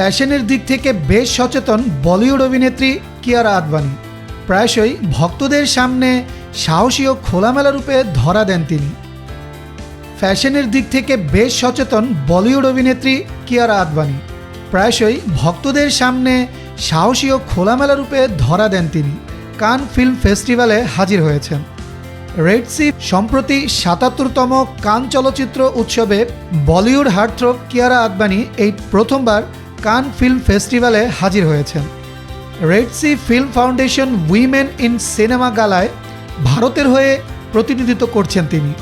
ফ্যাশনের দিক থেকে বেশ সচেতন বলিউড অভিনেত্রী কিয়ারা আদবানি প্রায়শই ভক্তদের সামনে সাহসী ও খোলামেলা রূপে ধরা দেন তিনি। ফ্যাশনের দিক থেকে বেশ সচেতন বলিউড অভিনেত্রী কিয়ারা আদবানি প্রায়শই ভক্তদের সামনে সাহসী ও খোলামেলা রূপে ধরা দেন তিনি। কান ফিল্ম ফেস্টিভ্যালে হাজির হয়েছেন। রেড সি সম্প্রতি সাতাত্তরতম কান চলচ্চিত্র উৎসবে বলিউড হার্টথ্রোপ কিয়ারা আদবানি এই প্রথমবার কান ফিল্ম ফেস্টিভ্যালে হাজির হয়েছেন। Red Sea film foundation women in cinema গালায় ভারতের হয়ে প্রতিনিধিত্ব করছেন তিনি।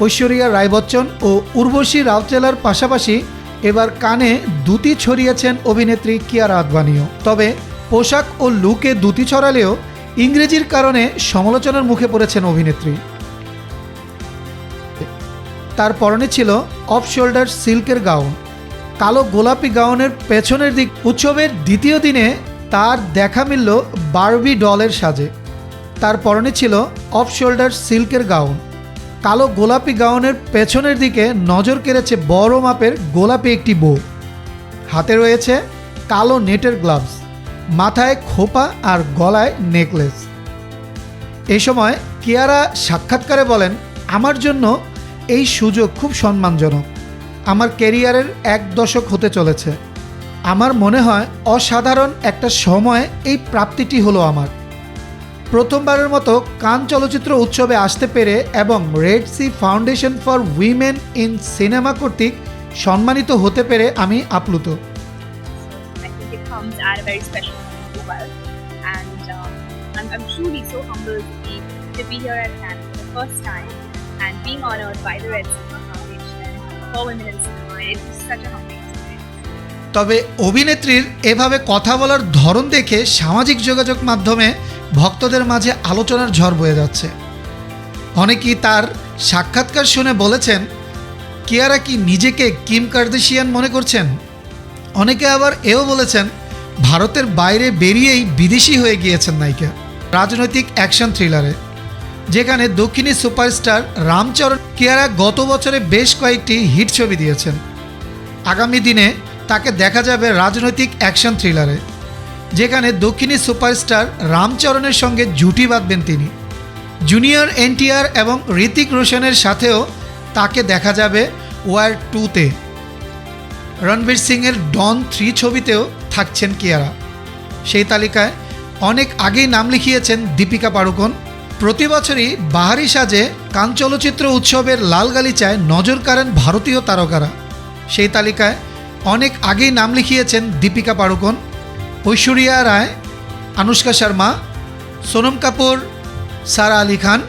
ঐশ্বরিয়া রায় বচ্চন ও উর্বশী রাউতেলার পাশাপাশি এবার কানে দুটি ছড়িয়েছেন অভিনেত্রী কিয়ারা আদবানিও তবে পোশাক ও লুকে দুটি ছড়ালেও ইংরেজির কারণে সমালোচনার মুখে পড়েছেন অভিনেত্রী। তার পরনে ছিল অফ শোল্ডার সিল্কের গাউন। কালো গোলাপি গাউনের পেছনের দিক উৎসবের দ্বিতীয় দিনে তার দেখা মিলল বারবি ডলের সাজে। তার পরনে ছিল অফ শোল্ডার সিল্কের গাউন। কালো গোলাপি গাউনের পেছনের দিকে নজর কেড়েছে বড় মাপের গোলাপি একটি বউ। হাতে রয়েছে কালো নেটের গ্লাভস, মাথায় খোপা আর গলায় নেকলেস। এই সময় কিয়ারা সাক্ষাৎকারে বলেন, আমার জন্য এই সুযোগ খুব সম্মানজনক। আমার কেরিয়ারের এক দশক হতে চলেছে। আমার মনে হয় অসাধারণ একটা সময় এই প্রাপ্তিটি হলো আমার। প্রথমবারের মতো কান চলচ্চিত্র উৎসবে আসতে পেরে এবং Red Sea foundation for women in cinema কর্তৃক সম্মানিত হতে পেরে আমি আপ্লুত। তবে অভিনেত্রীর এভাবে কথা বলার ধরন দেখে সামাজিক যোগাযোগ মাধ্যমে ভক্তদের মাঝে আলোচনার ঝড় বয়ে যাচ্ছে। অনেকেই তার সাক্ষাৎকার শুনে বলেছেন, কিয়ারা কি নিজেকে কিম কার্দেশিয়ান মনে করছেন? অনেকে আবার এও বলেছেন, ভারতের বাইরে বেরিয়েই বিদেশি হয়ে গিয়েছেন নায়িকা। রাজনৈতিক অ্যাকশন থ্রিলারে। যেখানে দক্ষিণী সুপারস্টার রামচরণ কিয়ারা গত বছরে বেশ কয়েকটি হিট ছবি দিয়েছেন। আগামী দিনে তাকে দেখা যাবে রাজনৈতিক অ্যাকশন থ্রিলারে, যেখানে দক্ষিণী সুপারস্টার রামচরণের সঙ্গে জুটি বাঁধবেন তিনি। জুনিয়র এনটিআর এবং ঋতিক রোশনের সাথেও তাকে দেখা যাবে ওয়ার টুতে। রণবীর সিংয়ের ডন থ্রি ছবিতেও থাকছেন কিয়ারা। সেই তালিকায় অনেক আগেই নাম লিখিয়েছেন দীপিকা পাড়ুকোন। প্রতি বছরই বাহারি সাজে কান চলচ্চিত্র উৎসবের লাল গালিচায় নজর কাড়েন ভারতীয় তারকারা। সেই তালিকায় অনেক আগেই নাম লিখিয়েছেন দীপিকা পাড়ুকোন, ঐশ্বরিয়া রায়, আনুষ্কা শর্মা, সোনম কাপুর, সারা আলী খান,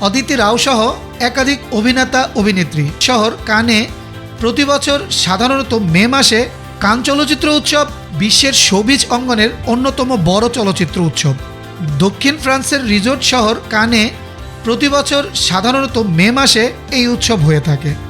অদিতি রাও সহ একাধিক অভিনেতা, অভিনেত্রী। শহর কানে প্রতি বছর সাধারণত মে মাসে কান চলচ্চিত্র উৎসব বিশ্বের সবিজ অঙ্গনের অন্যতম বড় চলচ্চিত্র উৎসব। দক্ষিণ ফ্রান্সের রিজোর্ট শহর কানে প্রতি বছর সাধারণত মে মাসে এই উৎসব হয়ে থাকে।